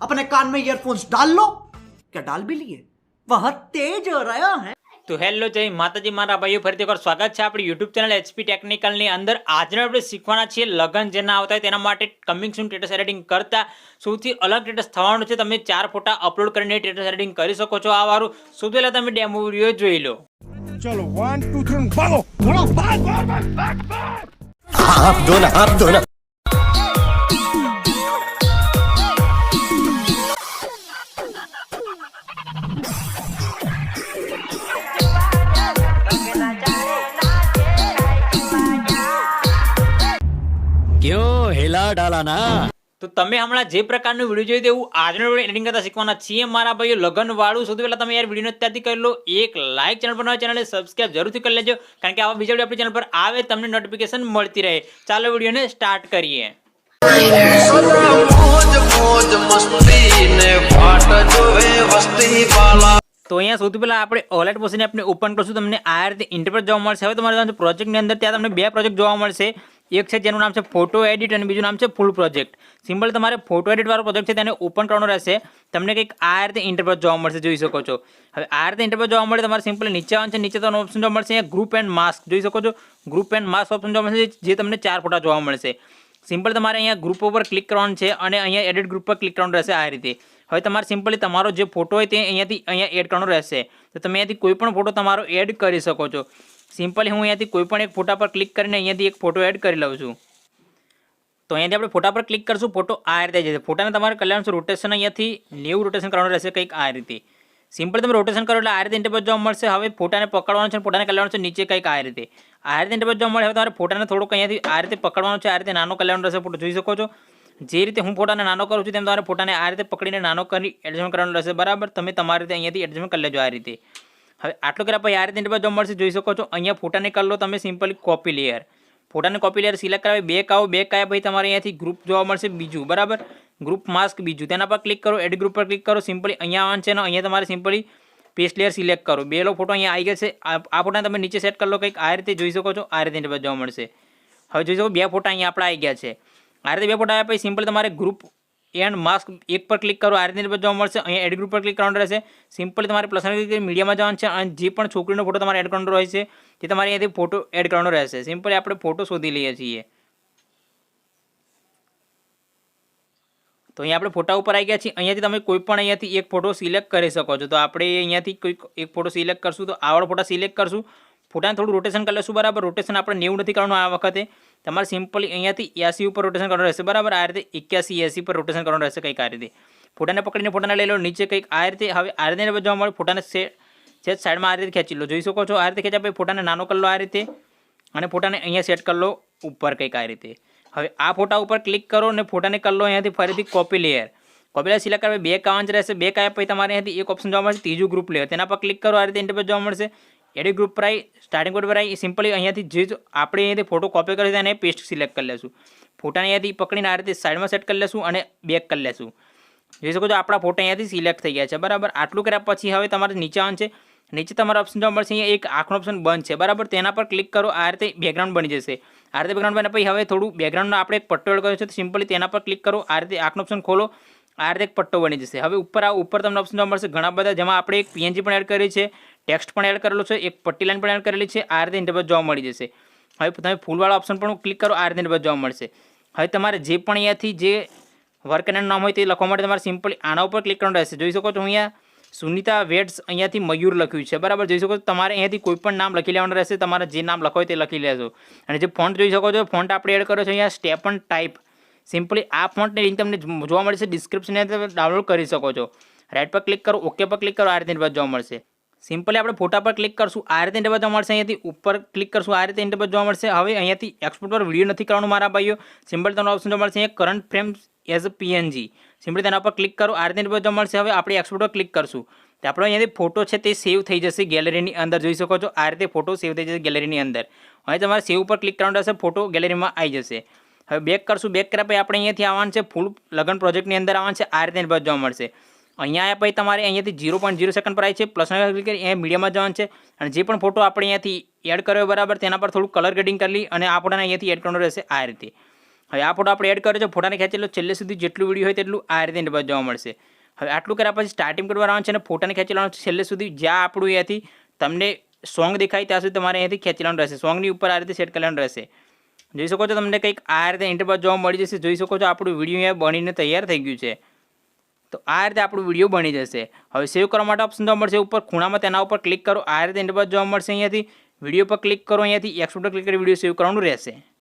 अपने कान में ईयरफोन्स डाल लो क्या डाल भी लिए वह तेज हो रहा है તો હેલો જય માતાજી મારા ભાઈઓ ફરીથી એકવાર સ્વાગત છે આપણી યુટ્યુબ ચેનલ એચપી ટેકનિકલની અંદર આજના આપણે શીખવાના છીએ લગન જેના આવતા હોય તેના માટે કમિંગ સૂન સ્ટેટસ એડિટિંગ કરતા સૌથી અલગ સ્ટેટસ થવાનું છે તમે ચાર ફોટા અપલોડ કરીને સ્ટેટસ એડિટિંગ કરી શકો છો આ વારું સૌથી પહેલાં તમે ડેમો વિડીયો જોઈ લો चलो वन टू थ्री भागो भागो भाग भाग भाग भाग भाग आप दो ना आप ક્યો હેલા ડાલાના? તો તમે હમણાં જે પ્રકારનું વીડિયો જોઈ તેવું આજનો વીડિયો એડિટિંગ કરતા શીખવાના છીએ. મારા ભાઈઓ લગનવાળું સૌથી પહેલાં તમે યાર વિડીયોને અત્યારથી કરી લો. એક લાઇક ચેનલ પર નવા ચેનલને સબસ્ક્રાઇબ જરૂરથી કરી લેજો. કારણ કે આવા બીજા વીડિયો આપણી ચેનલ પર આવે, તમને નોટિફિકેશન મળતી રહે. ચાલો વિડીયોને સ્ટાર્ટ કરીએ. તો અહીંયા સૌથી પહેલાં આપણે ઓલેટ પોસીને આપણે ઓપન કરશું. તમને આ રીતે ઇન્ટરપ્રેટ જોવા મળશે. હવે તમારે પ્રોજેક્ટની અંદર ત્યાં તમને બે પ્રોજેક્ટ જોવા મળશે. એક છે જેનું નામ છે ફોટો એડિટ અને બીજું નામ છે ફૂલ પ્રોજેક્ટ સિમ્પલ તમારે ફોટો એડિટ વાળો પ્રોજેક્ટ છે તેને ઓપન કરવાનો રહેશે. તમને કંઈક આ રીતે ઇન્ટરપ્રેટ જોવા મળશે, જોઈ શકો છો. હવે આ રીતે ઇન્ટરપ્રેટ જોવા મળે તમારે સિમ્પલ નીચે આવવાનું છે, નીચે તમને ઓપ્શન જોવા મળશે. અહીંયા ગ્રુપ એન્ડ માસ્ક જોઈ શકો છો. ગ્રુપ એન્ડ માસ્ક ઓપ્શન જોવા મળશે, જે તમને ચાર ફોટા જોવા મળશે. સિમ્પલ તમારે અહીંયા ગ્રુપ ઉપર ક્લિક કરવાનું છે અને અહીંયા એડિટ ગ્રુપ પર ક્લિક કરવાનું રહેશે આ રીતે. હવે તમારે સિમ્પલી તમારો જે ફોટો હોય તે અહીંયાથી અહીંયા એડ કરવાનો રહેશે. તો તમે અહીંયાથી કોઈ પણ ફોટો તમારો એડ કરી શકો છો. સિમ્પલી હું અહીંયાથી કોઈ પણ એક ફોટા પર ક્લિક કરીને અહીંયાથી એક ફોટો એડ કરી લઉં છું. તો અહીંયાથી આપણે ફોટા પર ક્લિક કરશું ફોટો આ રીતે જશે. ફોટાને તમારે કલ્યાણ રોટેશન અહીંયાથી નેવું રોટેશન કરવાનું રહેશે કંઈક આ રીતે. સિમ્પલ તમે રોટેશન કરો એટલે આ રીતે ઇન્ટરપ્રેટ જોવા મળશે. હવે ફોટાને પકડવાનું છે, ફોટાને કલ્યાણ છે, નીચે કંઈક આ રીતે. આ રીતે ઇન્ટરપ્રેટ જોવા મળે, હવે તમારે ફોટાને થોડુંક અહીંયાથી આ રીતે પકડવાનો છે, આ રીતે નાનો કલ્યાણ રહેશે ફોટો જોઈ શકો છો. જે રીતે હું ફોટાને નાનો કરું છું, તેમ તમારે ફોટાને આ રીતે પકડીને નાનો કરી એડજસ્ટમેન્ટ કરવાનું રહેશે. બરાબર? તમે તમારી રીતે અહીંયાથી એડજસ્ટમેન્ટ કરી લેજો આ રીતે. હવે આટલું કર્યા પછી આ રીતે ઇન્ટરવ્યુ મળશે, જોઈ શકો છો. અહીંયા ફોટાને કરી લો તમે સિમ્પલ કોપી લેયર ફોટાને કોપી લેયર સિલેક્ટ કરાવી, બે આવો બે કાયા, પછી તમારે અહીંયાથી ગ્રુપ જોવા મળશે બીજું, બરાબર? ગ્રુપ માસ્ક બીજું. તેના પર ક્લિક કરો એડ ગ્રુપ પર ક્લિક કરો સિમ્પલી અહીંયા આવવાનું છે ને, અહીંયા તમારે સિમ્પલી પેસ્ટ લેયર સિલેક્ટ કરો. બેલો ફોટો અહીંયા આવી ગયા છે. આ ફોટા તમે નીચે સેટ કરી કંઈક. આ રીતે જોઈ શકો છો, આ રીતે ઇન્ટરવ્યુ જોવા મળશે. હવે જોઈ શકો, બે ફોટા અહીંયા આપણા આવી ગયા છે. આ રીતે બે ફોટા આવ્યા પછી સિમ્પલ તમારે ગ્રુપ એન્ડ માસ્ક એક પર ક્લિક કરો આ રીતે ઇન્ટરપેજ જોવા મળશે. અહીંયા એડ ગ્રુપ પર ક્લિક કરવાનું રહેશે. સિમ્પલી તમારે પ્લસ મીડિયામાં જવાનું છે અને જે પણ છોકરીનો ફોટો તમારે એડ કરવાનો રહેશે તે તમારે અહીંયાથી ફોટો એડ કરવાનો રહેશે. સિમ્પલી આપણે ફોટો શોધી લઈએ છીએ. તો અહીંયા આપણે ફોટા ઉપર આવી ગયા છીએ. અહીંયાથી તમે કોઈ પણ અહીંયાથી એક ફોટો સિલેક્ટ કરી શકો છો. તો આપણે અહીંયાથી કોઈક એક ફોટો સિલેક્ટ કરશું તો આવાળો ફોટા સિલેક્ટ કરશું. ફોટાને થોડું રોટેશન કરી લેશું બરાબર. રોટેશન આપણે નેવું નથી કરવાનું આ વખતે. તમારે સિમ્પલી અહીંયાથી એસી ઉપર રોટેશન કરવાનું રહેશે. બરાબર? આ રીતે એક્યાસી, એસી પર રોટેશન કરવાનું રહેશે કંઈક આ રીતે. ફોટાને પકડીને ફોટાને લઈ લો. નીચે કંઈક આ રીતે. હવે આ રીતે જોવા મળે ફોટાને છે સાઈડમાં આ રીતે ખેંચી લો. જોઈ શકો છો? આ રીતે ખેંચ્યા પછી ફોટાને નાનો કરી લો આ રીતે. અને ફોટાને અહીંયા સેટ કરી લો ઉપર કંઈક આ રીતે. હવે આ ફોટા ઉપર ક્લિક કરો અને ફોટાને કરી લો અહીંયાથી ફરીથી copy layer copy layer select કરવા બે કાંચ રહેશે. બે કાયા પછી તમારે અહીંયાથી એક ઓપ્શન જોવા મળશે. ત્રીજું ગ્રુપ લેયર તેના પર ક્લિક કરો. આ રીતે ઇન્ટરફેસ જોવા મળશે. એડિટ ગ્રુપ પર આવી સ્ટાર્ટિંગ કોડ પર આવી સિમ્પલી અહીંયાથી જે આપણે અહીંયાથી ફોટો કોપી કરી એને પેસ્ટ સિલેક્ટ કરી લેશું. ફોટાને અહીંયાથી પકડીને આ રીતે સાઈડમાં સેટ કરી લેશું અને બેક કરી લેશું. જોઈ શકો છો આપણા ફોટા અહીંયાથી સિલેક્ટ થઈ ગયા છે, બરાબર? આટલું કર્યા પછી હવે તમારે નીચે આવવાનું છે. નીચે તમારા ઓપ્શન જોવા મળશે, અહીંયા એક આંખનો ઓપ્શન બંધ છે, બરાબર? તેના પર ક્લિક કરો, આ રીતે બેકગ્રાઉન્ડ બની જશે. આ રીતે બેકગ્રાઉન્ડ બને પછી હવે થોડું બેકગ્રાઉન્ડનો આપણે એક પટ્ટો એડ કર્યો છે, તો સિમ્પલી તેના પર ક્લિક કરો, આ રીતે આંખનો ઓપ્શન ખોલો, આ રીતે એક પટ્ટો બની જશે. હવે ઉપર આ ઉપર તમને ઓપ્શન જોવા મળશે, ઘણા બધા જેમાં આપણે એક પીએનજી પણ એડ કરી છે. ટેક્સ્ટ પણ એડ કરેલો છે, એક પટ્ટી લાઈન પણ એડ કરેલી છે, આ રીતે ઇન્ટરફેસ જોવા મળી જશે. હવે તમે ફૂલવાળા ઓપ્શન પણ ક્લિક કરો, આ રીતે ઇન્ટરફેસ જોવા મળશે. હવે તમારે જે પણ અહીંયાથી જે વર્ક નામ હોય તે લખવા માટે તમારે સિમ્પલી આના ઉપર ક્લિક કરવાનું રહેશે. જોઈ શકો છો અહીંયા સુનિતા વેટ્સ અહીંયાથી મયુર લખ્યું છે, બરાબર? જોઈ શકો છો તમારે અહીંયાથી કોઈ પણ નામ લખી લેવાનું રહેશે, તમારે જે નામ લખો તે લખી લેશો અને જે ફોન્ટ જોઈ શકો છો ફોન્ટ આપણે એડ કર્યો છે અહીંયા સ્ટેપન ટાઈપ સિમ્પલી આ ફોન્ટની લિંક તમને જોવા મળશે ડિસ્ક્રિપ્શનની અંદર ડાઉનલોડ કરી શકો છો. રાઇટ પર ક્લિક કરો ઓકે પર ક્લિક કરો, આ રીતે જોવા મળશે. સિમ્પલી આપણે ફોટા પર ક્લિક કરશું. આ રીતે ઇન્ટરફેસ જોવા મળશે. અહીંયાથી ઉપર ક્લિક કરશું. આ રીતે ઇન્ટરફેસ જોવા મળશે. હવે અહીંયાથી એક્સપોર્ટ પર વીડિયો નથી કરવાનું મારા ભાઈઓ. સિમ્પલ તમને ઓપ્શન જોવા મળશે. અહીંયા current frame as a PNG simply તેના પર ક્લિક કરો. આ રીતે ઇન્ટરફેસ જોવા મળશે. હવે આપણે એક્સપોર્ટ પર ક્લિક કરશું. તો આપણો અહીંયાથી ફોટો છે તે સેવ થઈ જશે ગેલેરીની અંદર. જોઈ શકો છો, આ રીતે ફોટો સેવ થઈ જશે ગેલેરીની અંદર. હવે તમારે સેવ ઉપર ક્લિક કરવાનું રહેશે. ફોટો ગેલેરીમાં આવી જશે. હવે બેક કરશું. બેક કર્યા પછી આપણે અહીંયાથી આવવાનું છે. ફૂલ લગન પ્રોજેક્ટની અંદર આવવાનું છે. આ રીતે ઇન્ટરફેસ જોવા મળશે. અહીંયા પછી તમારે અહીંયાથી ઝીરો પોઈન્ટ ઝીરો સેકન્ડ પર આવી છે. પ્લસ ક્લિક કરી એ મીડિયામાં જવાનું છે. અને જે પણ ફોટો આપણે અહીંયાથી એડ કર્યો બરાબર, તેના પર થોડું કલર ગ્રેડિંગ કરી અને આપણને અહીંયાથી એડ કરવાનો રહેશે આ રીતે. હવે આ ફોટો આપણે એડ કર્યો છે ફોટાને ખેંચેલો, છેલ્લે સુધી જેટલું વીડિયો હોય તેટલું આ રીતે પર જોવા મળશે. હવે આટલું કર્યા પછી સ્ટાર્ટિંગ કરવાનું છે અને ફોટાને છે, છેલ્લે સુધી જ્યાં આપણું અહીંયાથી તમને સોંગ દેખાય, ત્યાં સુધી તમારે અહીંયાથી ખેંચેલાનું રહેશે. સોંગની ઉપર આ રીતે સેટ કરવાનું રહેશે. જોઈ શકો છો તમને કંઈક આ રીતે એન્ટર જોવા મળી જશે. જોઈ શકો છો આપણું વીડિયો અહીંયા બનીને તૈયાર થઈ ગયું છે. તો આ રીતે આપણું વીડિયો બની જશે. હવે સેવ કરવા માટે ઓપ્શન જોવા મળશે ઉપર ખૂણામાં તેના ઉપર ક્લિક કરો. આ રીતે એન્ડ પર જોવા મળશે અહીંયાથી. વીડિયો પર ક્લિક કરો અહીંયાથી. એક્સપોર્ટ પર ક્લિક કરી વીડિયો સેવ કરવાનું રહેશે.